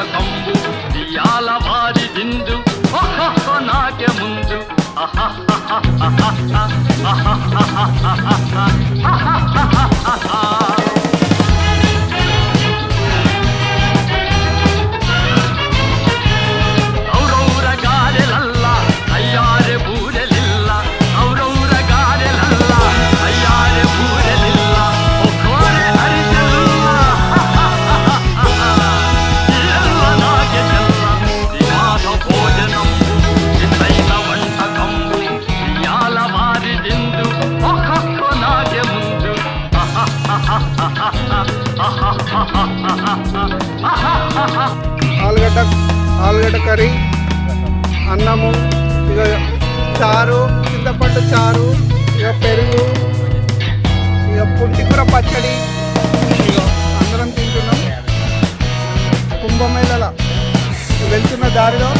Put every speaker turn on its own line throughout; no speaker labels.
వంటకంబు ఇయాల వారి విందు. ఒక్కొక్క నాటి ముందు. ఔరౌర
ఆలుగడ్డ కర్రీ అన్నము ఇక చారు చింతపండు చారు ఇక పెరుగు ఇక పుంటికూర పచ్చడి. ఇక అందరం తింటున్నాం. కుంభమేళల వెళ్తున్న దారిలో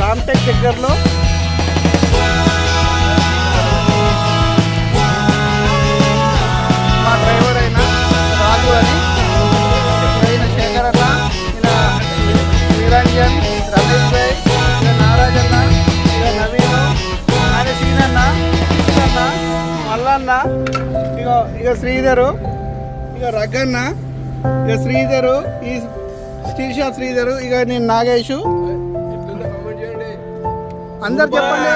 రామ్టెక్ దగ్గరలో నిరంజన్ రమేష్ భాయ్ ఇక నారాజ్ అన్న ఇక నవీన్ ఆయన సీనన్న అన్న మల్లన్న ఇక ఇక శ్రీధరు ఇక రగ్గన్న ఇక శ్రీధరు ఈ స్టీల్ షాప్ శ్రీధరు ఇక నేను నాగేషు. అందరు చెప్పండి.